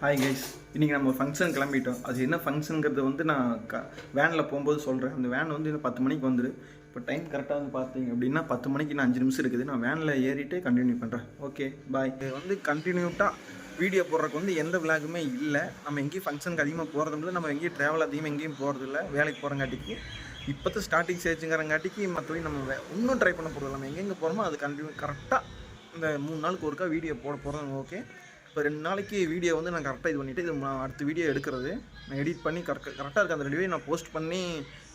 Hi guys இன்றைக்கி நம்ம function கிளம்பிட்டோம். அது என்ன ஃபங்க்ஷனுங்கிறது வந்து நான் க வேனில் போகும்போது சொல்கிறேன் அந்த வேன் வந்து இன்னும் பத்து மணிக்கு வந்துடு இப்போ டைம் கரெக்டாக வந்து பார்த்தீங்க அப்படின்னா பத்து மணிக்கு இன்னும் அஞ்சு நிமிஷம் இருக்குது. நான் வேனில் ஏறிட்டு கண்டினியூ பண்ணுறேன் ஓகே பாய் இது வந்து கண்டினியூட்டாக வீடியோ போடுறதுக்கு வந்து எந்த விளாகுமே இல்லை. நம்ம எங்கேயும் ஃபங்க்ஷனுக்கு அதிகமாக போகிறதும் இல்லை. நம்ம எங்கேயும் ட்ராவல் அதிகமாக எங்கேயும் போகிறதில்ல வேலைக்கு போகிறங்காட்டிக்கு இப்போத்த ஸ்டார்டிங் ஸ்டேஜுங்கிறங்காட்டிக்கு மற்றபடி நம்ம இன்னும் ட்ரை பண்ண போகிறது நம்ம எங்கெங்கே போகிறோமோ அது கண்டினியூ கரெக்டாக இந்த மூணு நாளுக்கு ஒருக்கா வீடியோ போட போகிறோம் ஓகே இப்போ ரெண்டு நாளைக்கு வீடியோ வந்து நான் கரெக்டாக இது பண்ணிவிட்டு இது நான் அடுத்த வீடியோ எடுக்கிறது. நான் எடிட் பண்ணி கரெக்ட் கரெக்டாக இருக்குது அந்த ரெண்டு வீடியோ நான் போஸ்ட் பண்ணி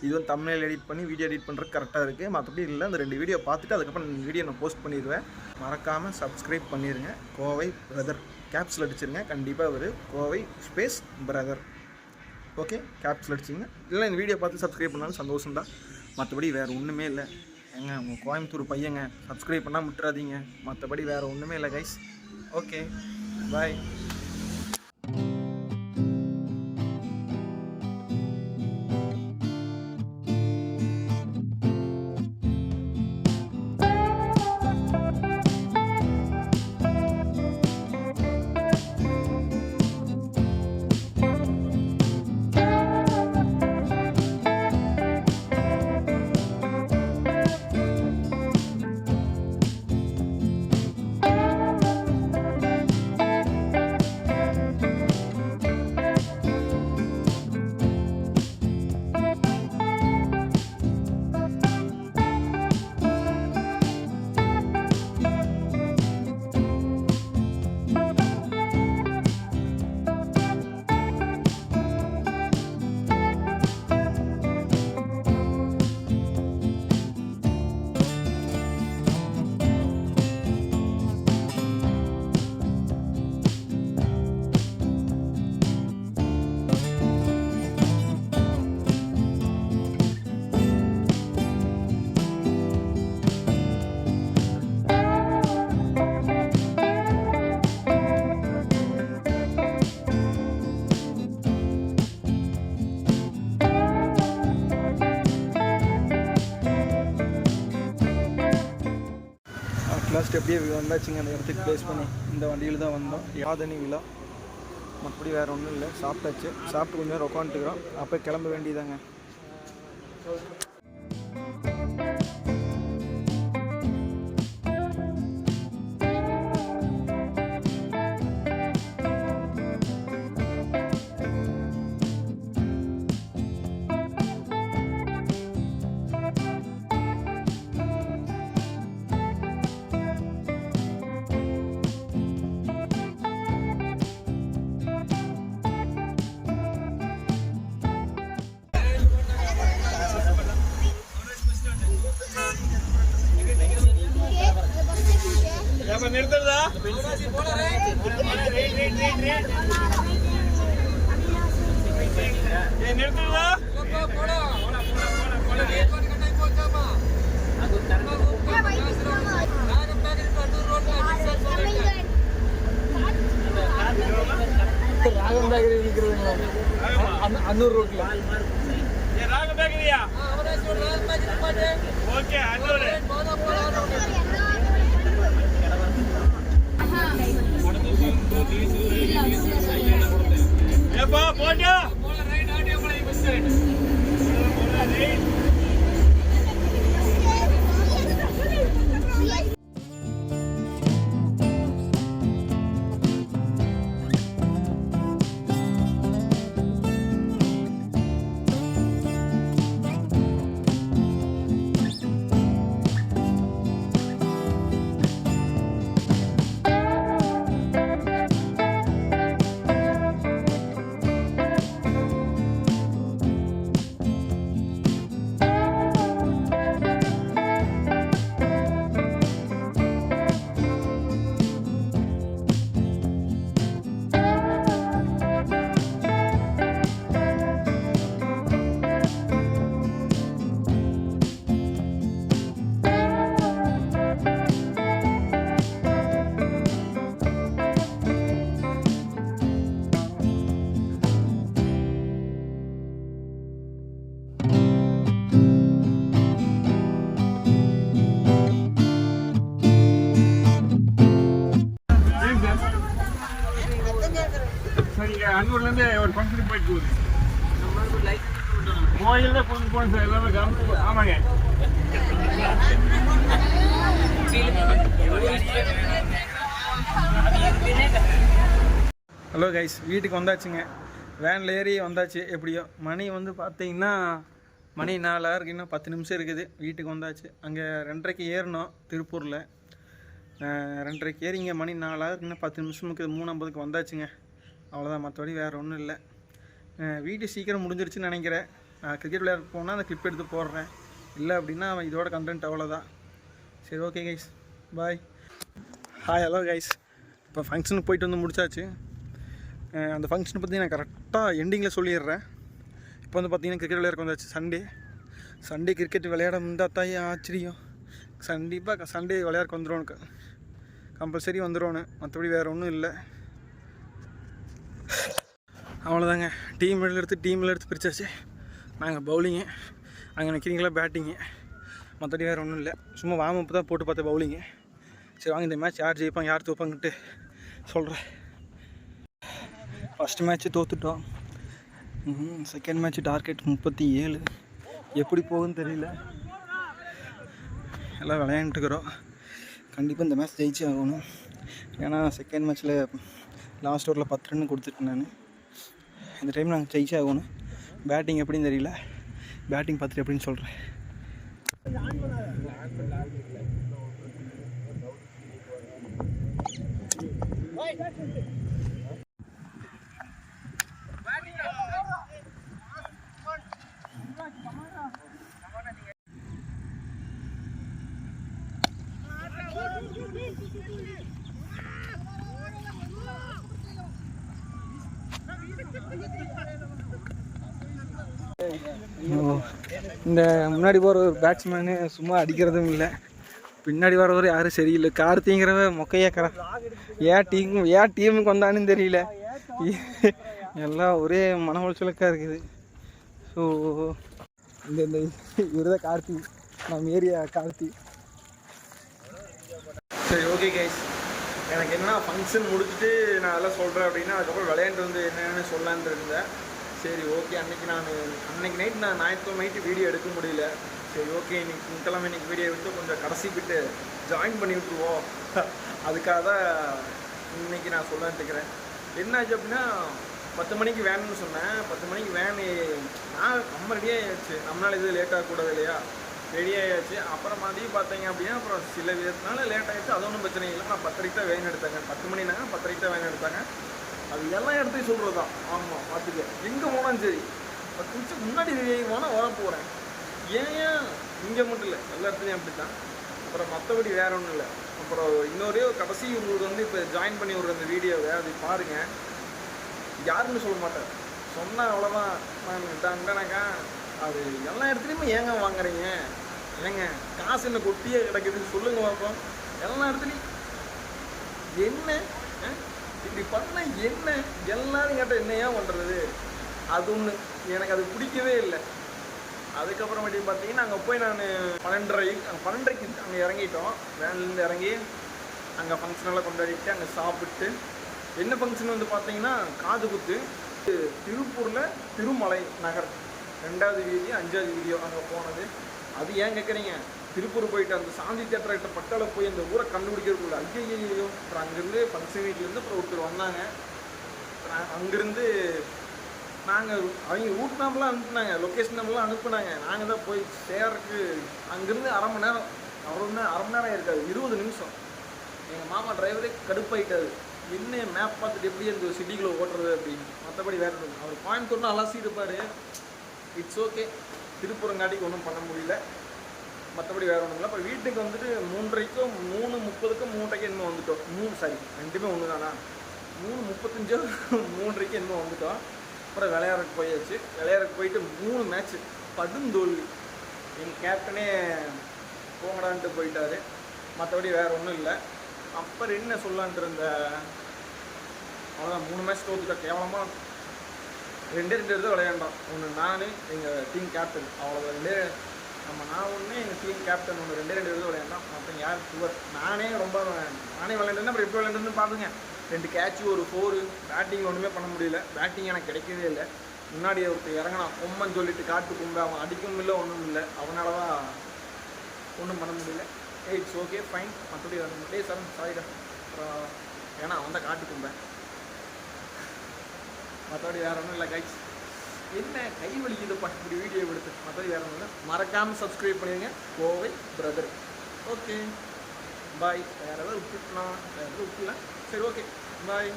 இது வந்து தமிழில் எடிட் பண்ணி வீடியோ எடிட் பண்ணுறதுக்கு கரெக்டாக இருக்குது மற்றபடி இல்லை அந்த ரெண்டு வீடியோ பார்த்துட்டு அதுக்கப்புறம் இந்த வீடியோ நான் போஸ்ட் பண்ணிடுவேன். மறக்காமல் சப்ஸ்கிரைப் பண்ணிடுங்க கோவை பிரதர் கேப்ஸில் அடிச்சிருங்க. கண்டிப்பாக ஒரு கோவை ஸ்பேஸ் பிரதர் ஓகே கேப்ஸில் அடிச்சிங்க இல்லை இந்த வீடியோ பார்த்து சப்ஸ்கிரைப் பண்ணாலும் சந்தோஷம் தான் மற்றபடி வேறு ஒன்றுமே இல்லை. ஏங்க உங்கள் கோயம்புத்தூர் பையங்க சப்ஸ்கிரைப் பண்ணால் விட்டுறாதீங்க மற்றபடி வேறு ஒன்றுமே இல்லை கைஸ் ஓகே பாய் லாஸ்ட் எப்படியே வந்தாச்சுங்க? அந்த இடத்துக்கு ப்ளேஸ் பண்ணி இந்த வண்டியில் தான் வந்தோம். யாதனி விழா. மற்றபடி வேறு ஒன்றும் இல்லை. சாப்பிட்டாச்சு. சாப்பிட்டு கொஞ்சம் நேரம் உட்காந்துட்டுக்கிறோம் அப்போ கிளம்ப வேண்டியதாங்க ராகம் பேக்கரி இருக்கிறதுங்களா அன்னூர் ரோட்டில் ராக பேக்கரியா ஏப்பா போட்டா நீங்க அன்னூர்ல அங்கூர்லேருந்து ஒரு ஃபங்க்ஷனுக்கு போயிட்டு போகுது. கோயில் தான் கொண்டு போகணும் சார் எல்லாமே கவனிச்சு ஆமாங்க. ஹலோ கைஸ் வீட்டுக்கு வந்தாச்சுங்க. வேனில் ஏறி வந்தாச்சு எப்படியோ. மணி வந்து பார்த்தீங்கன்னா மணி நாலாக இருக்கு இன்னும் பத்து நிமிஷம் இருக்குது. வீட்டுக்கு வந்தாச்சு. அங்கே ரெண்டரைக்கு ஏறினோம் திருப்பூரில். ரெண்டரைக்கு ஏறிங்க மணி நாலாக இருக்கு இன்னும் பத்து நிமிஷமுக்கு மூணு ஐம்பதுக்கு வந்தாச்சுங்க. அவ்வளோதான் மற்றபடி வேறு ஒன்றும் இல்லை. வீட்டு சீக்கிரம் முடிஞ்சிருச்சுன்னு நினைக்கிறேன். நான் கிரிக்கெட் விளையாட போனால் அந்த கிளிப் எடுத்து போடுறேன். இல்லை அப்படின்னா இதோட கண்டென்ட் அவ்வளோதான் சரி okay guys bye hi hello guys இப்போ ஃபங்க்ஷனுக்கு போயிட்டு வந்து முடிச்சாச்சு. அந்த ஃபங்க்ஷனை பற்றி நான் கரெக்டாக எண்டிங்கில் சொல்லிடுறேன். இப்போ வந்து பார்த்தீங்கன்னா கிரிக்கெட் விளையாட வந்தாச்சு. சண்டே சண்டே கிரிக்கெட் விளையாட இருந்தால் தான் ஆச்சரியம். கண்டிப்பாக சண்டே விளையாட வந்துடுவோனுக்கு கம்பல்சரி வந்துடுவோன்னு மற்றபடி வேறு ஒன்றும் இல்லை. அவ்வளோதாங்க டீம் எடுத்து டீமில் எடுத்து பிரிச்சாச்சு. நாங்கள் பவுலிங்கு அங்கே நிற்கிறீங்களா பேட்டிங்கு மற்றபடி வேறு ஒன்றும் இல்லை. சும்மா வார்ம் தான் போட்டு பார்த்தேன் பவுலிங்கு சரி வாங்க இந்த மேட்ச் யார் ஜெயிப்பாங்க யார் தோப்பாங்கன்ட்டு சொல்கிறேன் ஃபஸ்ட் மேட்ச்சு தோத்துட்டோம். செகண்ட் மேட்ச் டார்கெட் முப்பத்தி ஏழு. எப்படி போகுதுன்னு தெரியல. எல்லாம் விளையாண்டுருக்குறோம் கண்டிப்பாக இந்த மேட்ச் ஜெயிச்சு ஆகணும். ஏன்னா செகண்ட் மேட்ச்சில் லாஸ்ட் ஓவரில் பத்து ரன் கொடுத்துருக்கேன் நான். இந்த டைம் நாங்கள் ஜெயிச்சே ஆகணும். பேட்டிங் எப்படின்னு தெரியல. பேட்டிங் பார்த்துட்டு எப்படின்னு சொல்கிறேன் ஓ. இந்த முன்னாடி போகிற ஒரு பேட்ஸ்மேனு சும்மா அடிக்கிறதும் இல்லை. பின்னாடி வரவர் யாரும் சரியில்லை. கார்த்திங்கிறவ மொக்கையாக்கிறா ஏன் டீம் ஏன் டீமுக்கு வந்தான்னு தெரியல. எல்லாம் ஒரே மன உளைச்சலுக்காக இருக்குது. ஸோ இந்த இந்த இவர் தான் கார்த்தி. நம்ம ஏரியா கார்த்தி. சரி ஓகே கைஸ் எனக்கு என்ன ஃபங்க்ஷன் முடிச்சுட்டு நான் அதெல்லாம் சொல்கிறேன் அப்படின்னா அதுக்கப்புறம் விளையாண்டு வந்து என்னென்னு சொல்லலான்னு இருந்தேன். சரி ஓகே அன்னைக்கு நான் அன்னைக்கு நைட் நான் ஞாயிற்றுக்கிழமை நைட்டு வீடியோ எடுக்க முடியல. சரி ஓகே இன்னைக்கு திங்கக்கிழமை இன்னைக்கு வீடியோ எடுத்து கொஞ்சம் கடைசி பிட்டு ஜாயின் பண்ணி விட்டுருவோம். அதுக்காக தான் இன்னைக்கு நான் சொல்லலான்ட்டு இருக்கிறேன் என்னாச்சு அப்படின்னா பத்து மணிக்கு வேணும்னு சொன்னேன். பத்து மணிக்கு வேன் நான் நம்ம ரெடியாக ஆயிடுச்சு. நம்மளால் இது லேட்டாக கூடாது இல்லையா? ரெடி ஆகியாச்சு அப்புறம் மதியம் பார்த்தீங்க அப்படின்னா அப்புறம் சில விதத்தினால லேட் ஆகிடுச்சு அது ஒன்றும் பிரச்சனை இல்லை. நான் பத்தரைக்கு தான் வேன் எடுத்தாங்க. பத்து மணினாங்க பத்தரைக்கு தான் வேன் எடுத்தாங்க. அது எல்லா இடத்தையும் சொல்கிறது தான் ஆமாம் பார்த்துக்க எங்கே போனாலும் சரி. பத்து நிமிஷம் முன்னாடி ரெடி ஆகி போனால் வர போகிறேன் ஏன்? ஏன் இங்கே மட்டும் இல்லை. எல்லா இடத்துலையும் அப்படி தான் அப்புறம் மற்றபடி வேறு ஒன்றும் இல்லை. அப்புறம் இன்னொரே கடைசி உங்களுக்கு வந்து இப்போ ஜாயின் பண்ணி விடுற அந்த வீடியோவை அது பாருங்கள் யாருன்னு சொல்ல மாட்டேன் சொன்னால் அவ்வளோதான் நான் இதாங்கனாக்கா அது எல்லா இடத்துலையுமே ஏங்க வாங்குறீங்க? ஏங்க காசு என்ன கொட்டியே கிடக்குது சொல்லுங்க பார்ப்போம் எல்லா இடத்துலையும். என்ன? இப்படி பண்ண என்ன? எல்லாரும் கேட்டால் என்னையா பண்ணுறது அது ஒன்று எனக்கு அது பிடிக்கவே இல்லை. அதுக்கப்புறமேட்டு பார்த்தீங்கன்னா அங்கே போய் நான் பன்னெண்டரை பன்னெண்டரைக்கு அங்கே இறங்கிட்டோம். வேன்லேருந்து இறங்கி அங்கே ஃபங்க்ஷனெல்லாம் கொண்டாடிட்டு அங்கே சாப்பிட்டு என்ன ஃபங்க்ஷன் வந்து பார்த்தீங்கன்னா காது குத்து திருப்பூரில் திருமலை நகர். ரெண்டாவது வீதி அஞ்சாவது வீதியோ அங்கே போனது. அது ஏன் கேட்குறீங்க திருப்பூர் போயிட்டு அந்த சாந்தி தேட்டர்கிட்ட பட்டால போய் அந்த ஊரை கண்டுபிடிக்கிறதுக்குள்ள ஐயோ அப்புறம் அங்கேருந்து ஃபங்க்ஷன் வீட்டிலேருந்து அப்புறம் ஒருத்தர் வந்தாங்க. அங்கேருந்து நாங்கள் அவங்க ரூட் நம்பர்லாம் அனுப்புனாங்க லொக்கேஷன் நம்பர்லாம் அனுப்புனாங்க. நாங்கள் தான் போய் சேர்றதுக்கு அங்கேருந்து அரை மணி நேரம் அரை அரை மணி நேரம் இருக்காது இருபது நிமிஷம். எங்கள் மாமா டிரைவரே கடுப்பாயிட்டாரு. என்ன மேப் பார்த்துட்டு எப்படி அந்த சிட்டிக்குள்ளே ஓட்டுறது அப்படின்னு. மற்றபடி வேறு அவர் இல்லை. அவர் கோயம்புத்தூர்னு அலசி இருப்பார். இட்ஸ் ஓகே திருப்புறங்காட்டிக்கு ஒன்றும் பண்ண முடியல. மற்றபடி வேறு ஒன்றும் இல்லை அப்புறம் வீட்டுக்கு வந்துட்டு மூன்றரைக்கும் மூணு முப்பதுக்கும் மூன்றரைக்கு இன்னும் வந்துட்டோம். மூணு சாரி ரெண்டுமே ஒன்று தானா மூணு முப்பத்தஞ்சோ மூன்றரைக்கு இன்னும் வந்துட்டோம். அப்புறம் விளையாடுறதுக்கு போயாச்சு. விளையாடுறதுக்கு போயிட்டு மூணு மேட்ச்சு படுந்தோல்வி. எங்கள் கேப்டனே போங்கடான்ட்டு போயிட்டாரு. மற்றபடி வேறு ஒன்றும் இல்லை. அப்புறம் என்ன சொல்லான்ட்டு இருந்த? அவ்வளோதான் மூணு மேட்ச் தோத்துட்டோம். கேவலமாக ரெண்டே ரெண்டு இடத்துல விளையாண்டோம். ஒன்று நான் எங்கள் டீம் கேப்டன் அவ்வளோ ரெண்டே நம்ம நான் ஒன்று எங்கள் டீம் கேப்டன் ஒன்று ரெண்டே ரெண்டு இடத்துல விளையாண்டோம். மற்ற யார் சுவர்? நானே ரொம்ப நானே விளையாண்டேன் அப்புறம் எப்படி விளையாண்டுன்னு பார்த்துங்க ரெண்டு கேட்சு ஒரு ஃபோரு பேட்டிங் ஒன்றுமே பண்ண முடியல. பேட்டிங் எனக்கு கிடைக்கவே இல்லை. முன்னாடி ஒருத்தர் இறங்கினான் கொம்மன் சொல்லிட்டு காட்டு கும்பு அவன் அடிக்கவும் இல்லை ஒன்றும் இல்லை. அவனால தான் ஒன்றும் பண்ண முடியல. இட்ஸ் ஓகே ஃபைன் மற்றபடி டே சார் சாரிடா அப்புறம் ஏன்னா அவன் தான் காட்டு கும்பேன் மற்றபடி வேற ஒன்றும் இல்லை கைஸ் என்ன கை வலிக்குதுப்பா இப்படி வீடியோ எடுத்து? மற்றபடி வேற ஒன்றும் இல்லை. மறக்காமல் சப்ஸ்கிரைப் பண்ணிடுங்க. கோவை பிரதர் ஓகே பாய் வேறு ஏதாவது விட்டுட்டுனா வேறு எதாவது விட்டுல சரி ஓகே பாய்